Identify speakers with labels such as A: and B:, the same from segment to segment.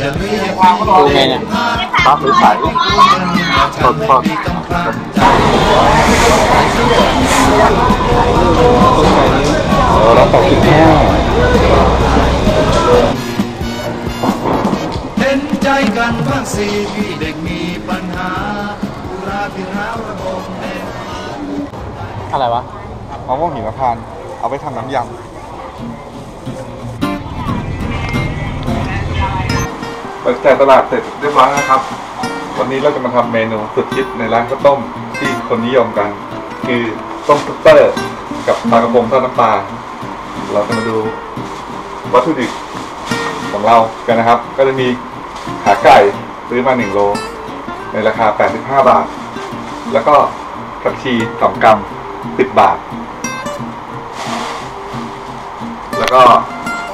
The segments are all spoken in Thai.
A: ครจะเรียก
B: ดูไงเนี่ย
C: ครับหรือใสสดสด
B: เออแล้วตกสิบห้า
A: เห็นใจกันบ้างสิพี่เด็กมีปัญหาอุราที่ร้าระบมแน่
B: อะไรวะ
C: มะม่วงหิมพานต์เอาไปทำน้ำยำ เปิดแต่ตลาดเสร็จเรียบร้อยนะครับ วันนี้เราจะมาทำเมนูสุดฮิตในร้านข้าวต้มที่คนนิยมกัน คือต้มซุปเปอร์ กับปลากระพงทอดน้ำปลาเราจะมาดูวัตถุดิบของเรากันนะครับ ก็จะมีขาไก่ซื้อมา1โลในราคา 85 บาท แล้วก็ผักชี2กรัม10 บาท แล้วก็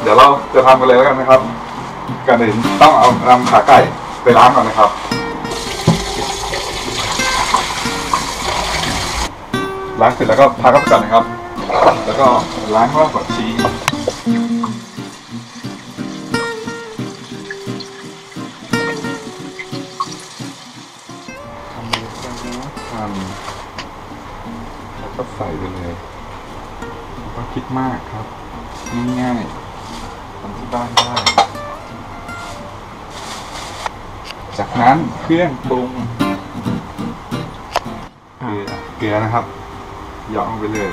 C: เดี๋ยวเราจะทำกันเลยแล้วกันนะครับ ก่อนอื่นต้องเอานำขาไก่ไปล้างก่อนนะครับ ล้างเสร็จแล้วก็พักไว้ก่อนนะครับ แล้วก็ล้างรากผักชีทำเลยนะทำแล้วก็ใส่ไปเลยไม่ต้องคิดมากครับ ง่ายๆทำที่บ้านได้ จากนั้นเครื่องปรุงเกลือเกลือนะครับหยอกลงไปเลย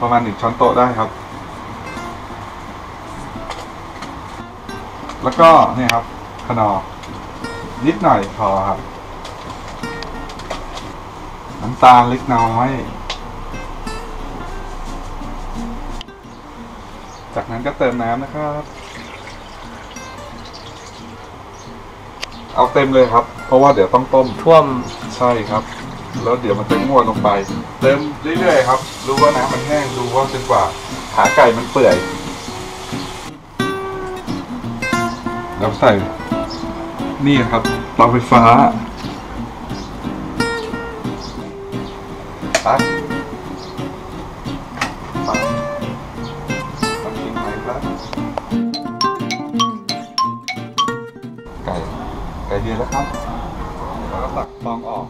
C: ประมาณหนึ่งช้อนโต๊ะได้ครับ แล้วก็เนี่ยครับขนอร์นิดหน่อยพอครับ น้ำตาลเล็กน้อย จากนั้นก็เติมน้ำนะครับ เอาเต็มเลยครับ เพราะว่าเดี๋ยวต้องต้ม
B: ท่วม
C: ใช่ครับ แล้วเดี๋ยวมันจะงวดลงไป เติมเรื่อยๆครับดูว่าน้ำมันแห้ง ดูว่าจนกว่าขาไก่มันเปื่อย แล้วใส่ นี่ครับเตาไฟฟ้าตัด ดีแล้วครับแล้วก็ตักฟองออก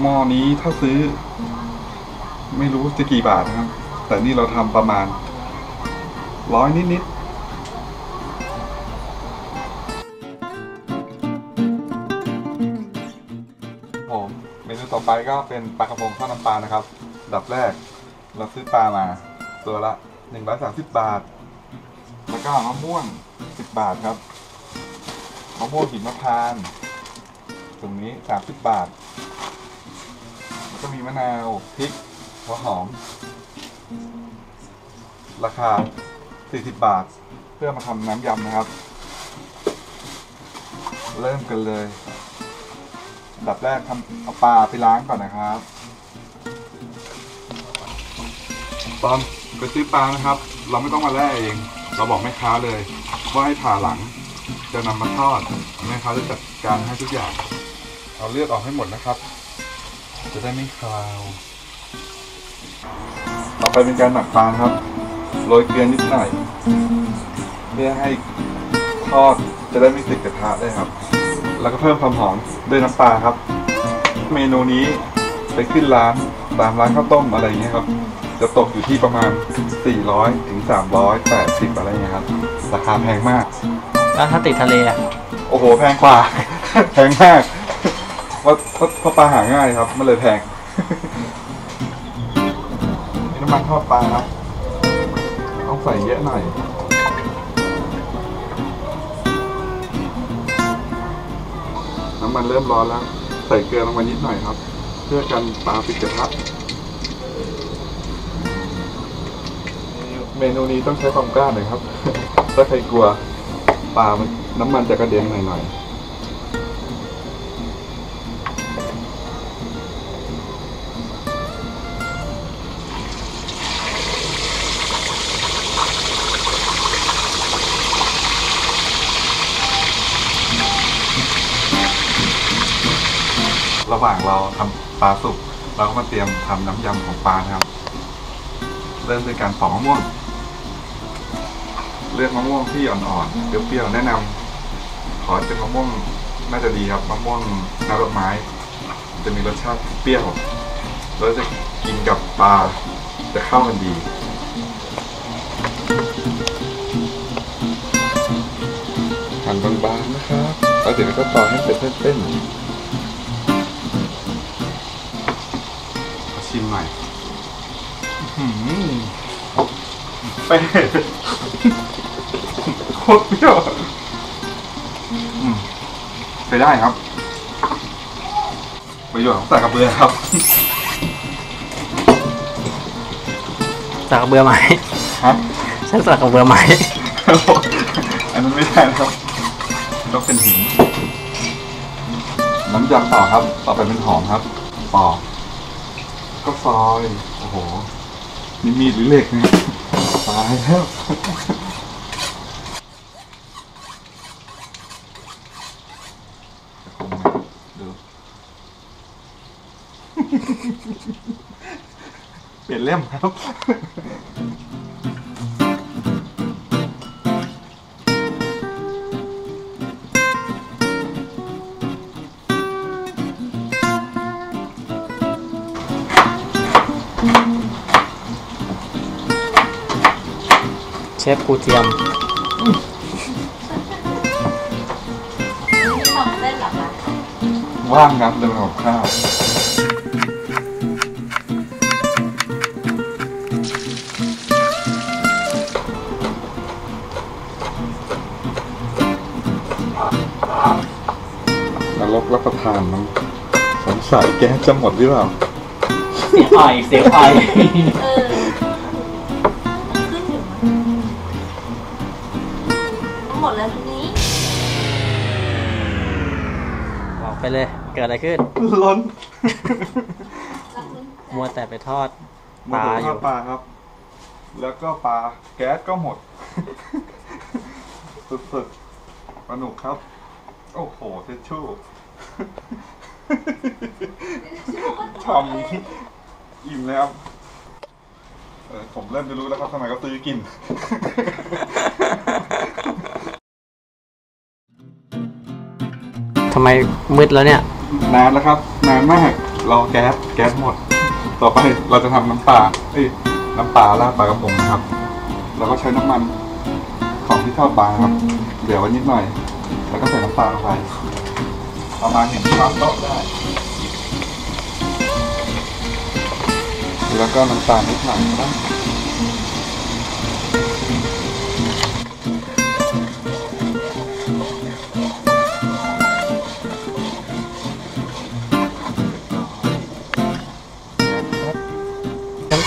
C: หม้อนี้ถ้าซื้อ ไม่รู้จะกี่บาทนะครับ แต่นี่เราทำประมาณร้อยนิดๆ ไปก็เป็นปลากระพงทอดน้ำปลานะครับดับแรกเราซื้อปลามา ตัวละ 130 บาท แล้วก็มะม่วง 10 บาทครับมะม่วงหิมพานต์ตรงนี้ 30 บาท แล้วก็มีมะนาวพริกหัวหอม ราคา 40 บาท เพื่อมาทำน้ำยำนะครับ เริ่มกันเลย อันดับแรกทำเอาปลาไปล้างก่อนนะครับตอนไปซื้อปลานะครับ เราไม่ต้องมาแล่เอง เราบอกแม่ค้าเลย ว่าให้ผ่าหลัง จะนำมาทอดแม่ค้าจะจัดการให้ทุกอย่าง เอาเลือดออกให้หมดนะครับ จะได้ไม่คาว ต่อไปเป็นการหมักปลาครับโรยเกลือนิดหน่อย เพื่อให้ทอดจะได้ไม่ติดกระทะได้ครับ แล้วก็เพิ่มความหอมด้วยน้ำปลาครับ เมนูนี้ไปขึ้นร้านตามร้านข้าวต้มอะไรอย่างเงี้ยครับ จะตกอยู่ที่ประมาณ 400ถึง380 อะไรเงี้ยครับ ราคาแพงมาก
B: แล้วถ้าติดทะเลอะ
C: โอ้โห แพงกว่า แพงมากเพราะเพราะเพราะปลาหาง่ายครับ มันเลยแพงนี่น้ำมันทอดปลาครับต้องใส่เยอะหน่อย น้ำมันเริ่มร้อนแล้ว ใส่เกลือลงไปนิดหน่อยครับ เพื่อกันปลาติดกระทะเมนูนี้ต้องใช้ความกล้าหน่อยครับ ถ้าใครกลัวปลามันน้ำมันจะกระเด็นหน่อยๆ ระหว่างเราทำปลาสุกเราก็มาเตรียมทำน้ำยำของปลานะครับ เริ่มด้วยการปอกมะม่วง เลือกมะม่วงที่อ่อนๆเปรี้ยวๆแนะนำขอเป็นมะม่วงน่าจะดีครับมะม่วงน้ำดอกไม้ จะมีรสชาติเปรี้ยวแล้วจะกินกับปลาจะเข้ากันดีหั่นบางๆนะครับแล้วเดี๋ยวก็ต่อให้เป็นเส้นๆ หน่อยอื้อหือเป๊ะโคตรเปรี้ยวอืมไปได้ครับ ประโยชน์ของสากกระเบือครับ
B: สักกระเบือไหม
C: ครับ
B: ใช่สักกระเบือไหม
C: อันนั้นไม่ได้นะครับต้องเป็นหินน้ำยำต่อครับ ต่อไปเป็นหอมครับปอก ก็ซอย โอ้โหนี่มีดหรือเหล็กเนี่ยตายแล้วดูเปลี่ยนเล่มครับ
B: ฟกูเทียม
D: นี่ทำเส้นเหรอคะ
C: ว่างครับเรื่องของข้าวนรกรับประทานมั้งสงสัยแก๊สจะหมดหรือเปล่า
B: เสียอ่อยเสียอ่อย
D: เออ หมดแล้วทีนี้
B: บอกไปเลย เกิดอะไรขึ้น
C: ล้น
B: มัวแต่ไปทอด
C: หม
B: ป
C: ด
B: ลา
C: เลย
B: อ
C: ท
B: ยู่
C: อดปลาครับ แล้วก็ปลาแก๊สก็หมด สุดๆสนุกครับ โอ้โหเทชชู่ทำอิ่มแล้วเออผมเริ่มจะรู้แล้วครับทำไมเขาซื้อกินำ
B: ไมมืดแล้วเนี่ย
C: นานแล้วครับ นานมากรอแก๊สแก๊สหมด ต่อไปเราจะทำน้ำปลาเอ้ยน้ำปลาราดปลากระพงนะครับ เราก็ใช้น้ำมันของที่ทอดปลาครับ เดี๋ยวไว้นิดหน่อย แล้วก็ใส่น้ำปลาลงไปประมาณหนึ่งช้อนโต๊ะได้ แล้วก็น้ำตาลนิดหน่อยก็ได้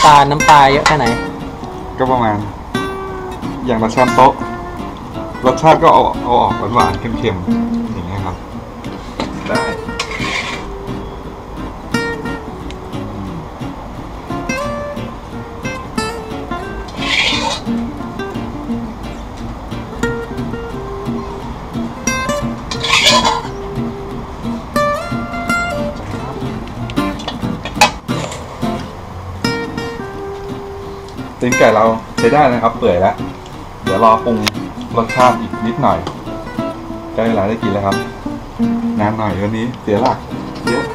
B: ตาลน้ำปลาเยอะแค่ไหน
C: ก็ประมาณ อย่างละช้อนโต๊ะ รสชาติก็เอาเอาออกหวานๆเค็มๆ ใช้ได้นะครับเปื่อยแล้ว เดี๋ยวรอปรุงรสชาติอีกนิดหน่อยใกล้เวลาได้กินแล้วครับนานหน่อยวันนี้เสียหลักเยอะ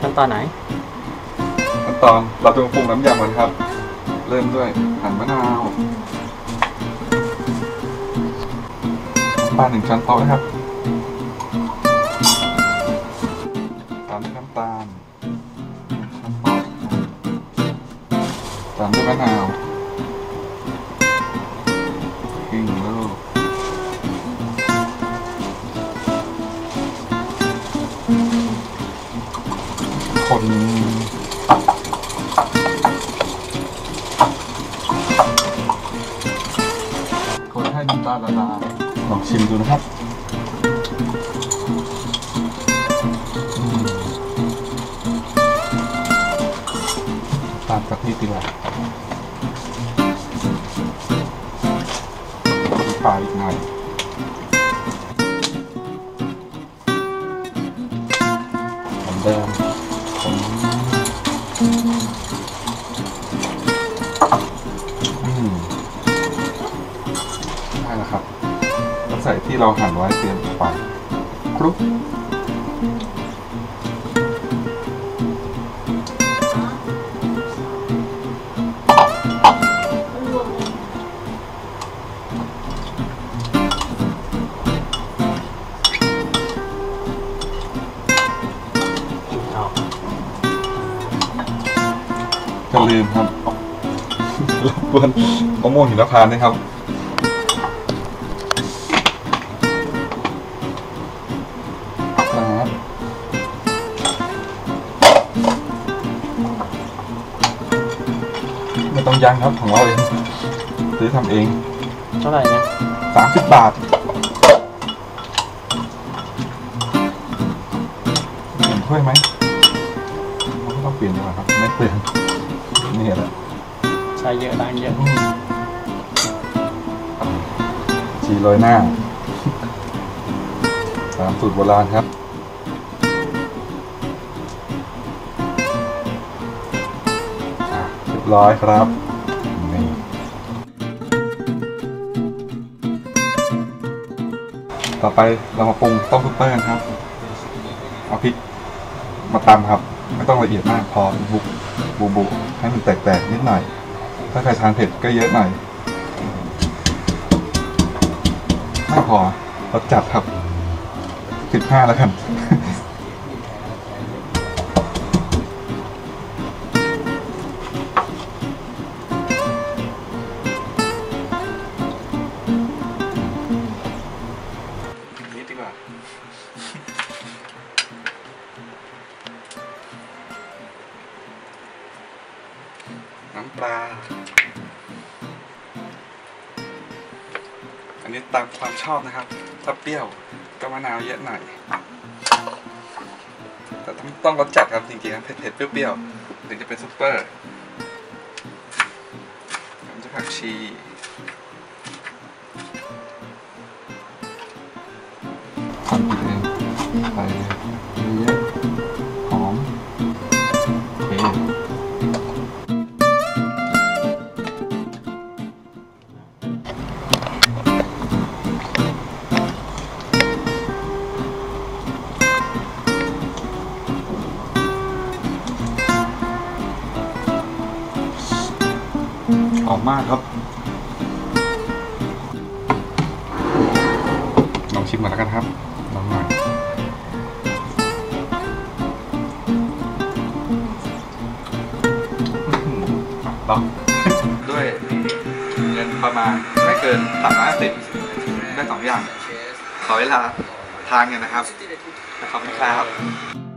B: ขั้นตอนไหน
C: ขั้นตอนเราจะมาปรุงน้ำยำกันครับ เริ่มด้วยหั่นมะนาวน้ำปลาหนึ่งช้อนโต๊ะนะครับ นาวครึ่งลูกคนคนให้น้ำตาลละลายลองชิมดูนะครับอืมตาลสักนิดดีกว่า เราหั่นไว้เตรียมไปครุก
D: มันรวมเลย
B: เอา
C: จะลืมครับรบกวนมะม่วงหิมพานต์นะครับ ยั้งครับของเราเองซื้อทำเอง
B: เท่าไหร่นะ
C: สามสิบบาทเปลี่ยนถ้วยไหมไม่ต้องเปลี่ยนดีกว่าครับ ไม่เปลี่ยนนี่แหละ
B: ใช้เยอะล้างเยอะ
C: ชีโรยหน้าตามสูตรโบราณครับอะเรียบร้อยครับ ต่อไปเรามาปรุงต้มซุปเปอร์กันครับ เอาพริกมาตำครับ ไม่ต้องละเอียดมากพอบุบบุบุให้มันแตกๆนิดหน่อย ถ้าใครทานเผ็ดก็เยอะหน่อยไม่พอเราจัดครับสิบห้าแล้วกัน น้ำปลา อันนี้ตามความชอบนะครับ ถ้าเปรี้ยวก็มะนาวเยอะหน่อย แต่ต้องต้องรสจัดครับจริงๆนะเผ็ดๆเปรี้ยวๆถึงจะเป็นซุปเปอร์น้ำจะผักชีทำกินเองใส่เยอะ ชิมก่อนแล้วกันครับลองหน่อยลองด้วยเงินประมาณไม่เกินสามร้อยสิบได้สองอย่าง ขอเวลาทานกันนะครับขอบคุณครับ